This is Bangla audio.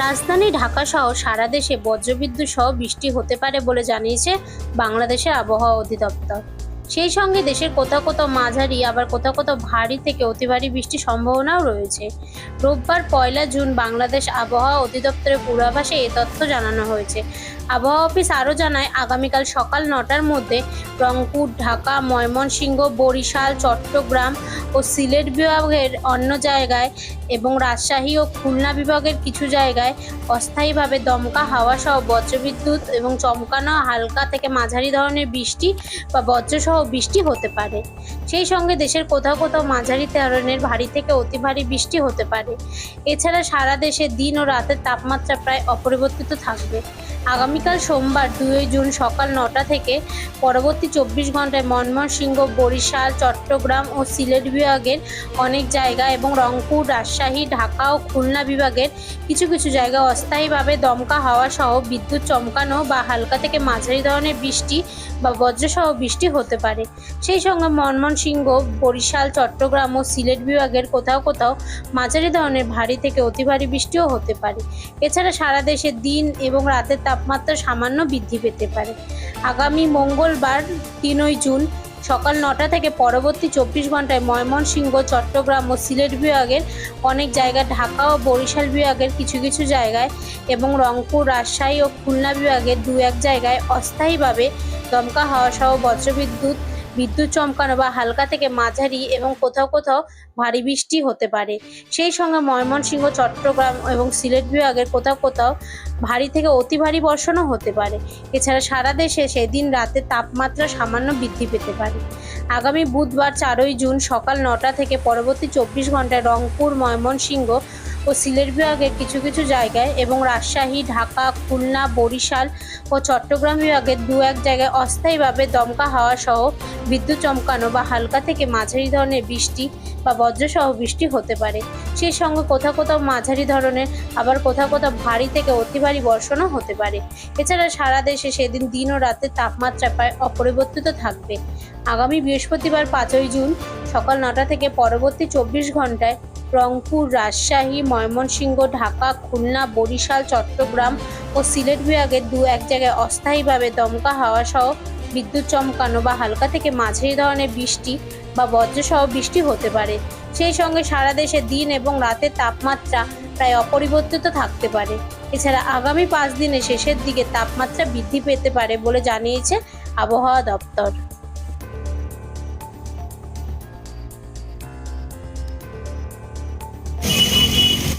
রাজধানী ঢাকা সহ সারা দেশে বজ্রবিদ্যুৎ সহ বৃষ্টি হতে পারে বলে জানিয়েছে বাংলাদেশের আবহাওয়া অধিদপ্তর। সেই সঙ্গে দেশের কোথাও কোথাও মাঝারি, আবার কোথাও কোথাও ভারী থেকে অতি ভারী বৃষ্টির সম্ভাবনাও রয়েছে। রোববার পয়লা জুন বাংলাদেশ আবহাওয়া অধিদপ্তরের পূর্বাভাসে এ তথ্য জানানো হয়েছে। আবহাওয়া অফিস আরও জানায়, আগামীকাল সকাল নটার মধ্যে রংপুর, ঢাকা, ময়মনসিংহ, বরিশাল, চট্টগ্রাম ও সিলেট বিভাগের অন্য জায়গায় এবং রাজশাহী ও খুলনা বিভাগের কিছু জায়গায় অস্থায়ীভাবে দমকা হাওয়া সহ বজ্রবিদ্যুৎ এবং চমকানো হালকা থেকে মাঝারি ধরনের বৃষ্টি বা বজ্রসহ বৃষ্টি হতে পারে। সেই সঙ্গে দেশের কোথাও কোথাও মাঝারি ধরনের ভারী থেকে অতি ভারী বৃষ্টি হতে পারে। এছাড়া সারা দেশে দিন ও রাতের তাপমাত্রা প্রায় অপরিবর্তিত থাকবে। আগামীকাল সোমবার দুই জুন সকাল নটা থেকে পরবর্তী চব্বিশ ঘন্টায় ময়মনসিংহ, বরিশাল, চট্টগ্রাম ও সিলেট বিভাগের অনেক জায়গা এবং রংপুর, রাজশাহী, ঢাকা ও খুলনা বিভাগের কিছু কিছু জায়গায় অস্থায়ীভাবে দমকা হাওয়া সহ বিদ্যুৎ চমকানো বা হালকা থেকে মাঝারি ধরনের বৃষ্টি বা বজ্রসহ বৃষ্টি হতে পারে। সেই সঙ্গে ময়মনসিংহ, বরিশাল, চট্টগ্রাম ও সিলেট বিভাগের কোথাও কোথাও মাঝারি ধরনের ভারী থেকে অতি ভারী বৃষ্টিও হতে পারে। এছাড়া সারা দেশে দিন এবং রাতের তাপমাত্রা সামান্য বৃদ্ধি পেতে পারে। আগামী মঙ্গলবার তিনই জুন সকাল নটা থেকে পরবর্তী চব্বিশ ঘন্টায় ময়মনসিংহ, চট্টগ্রাম ও সিলেট বিভাগের অনেক জায়গায় ঢাকা ও বরিশাল বিভাগের কিছু কিছু জায়গায় এবং রংপুর, রাজশাহী ও খুলনা বিভাগের দু এক জায়গায় অস্থায়ীভাবে দমকা হাওয়াসহ বজ্রবিদ্যুৎ বিদ্যুৎ চমকানো বা হালকা থেকে মাঝারি এবং কোথাও কোথাও ভারী বৃষ্টি হতে পারে। সেই সঙ্গে ময়মনসিংহ, চট্টগ্রাম এবং সিলেট বিভাগের কোথাও কোথাও ভারী থেকে অতি ভারী বর্ষণও হতে পারে। এছাড়া সারা দেশে সেদিন রাতে তাপমাত্রা সামান্য বৃদ্ধি পেতে পারে। আগামী বুধবার চারই জুন সকাল নটা থেকে পরবর্তী চব্বিশ ঘন্টায় রংপুর, ময়মনসিংহ ও সিলেট বিভাগের কিছু কিছু জায়গায় এবং রাজশাহী, ঢাকা, খুলনা, বরিশাল ও চট্টগ্রাম বিভাগের দু এক জায়গায় অস্থায়ীভাবে দমকা হাওয়া সহ বিদ্যুৎ চমকানো বা হালকা থেকে মাঝারি ধরনের বৃষ্টি বা বজ্রসহ বৃষ্টি হতে পারে। সেই সঙ্গে কোথাও কোথাও মাঝারি ধরনের, আবার কোথাও কোথাও ভারী থেকে অতি ভারী বর্ষণও হতে পারে। এছাড়া সারা দেশে সেদিন দিন ও রাতের তাপমাত্রা প্রায় অপরিবর্তিত থাকবে। আগামী বৃহস্পতিবার পাঁচই জুন সকাল নটা থেকে পরবর্তী চব্বিশ ঘন্টায় রংপুর, রাজশাহী, ময়মনসিংহ, ঢাকা, খুলনা, বরিশাল, চট্টগ্রাম ও সিলেট বিভাগের দু এক জায়গায় অস্থায়ীভাবে দমকা হাওয়া সহ বিদ্যুৎ চমকানো বা হালকা থেকে মাঝারি ধরনের বৃষ্টি বা বজ্রসহ বৃষ্টি হতে পারে। সেই সঙ্গে সারা দেশে দিন এবং রাতের তাপমাত্রা প্রায় অপরিবর্তিত থাকতে পারে। এছাড়া আগামী পাঁচ দিনে শেষের দিকে তাপমাত্রা বৃদ্ধি পেতে পারে বলে জানিয়েছে আবহাওয়া দপ্তর।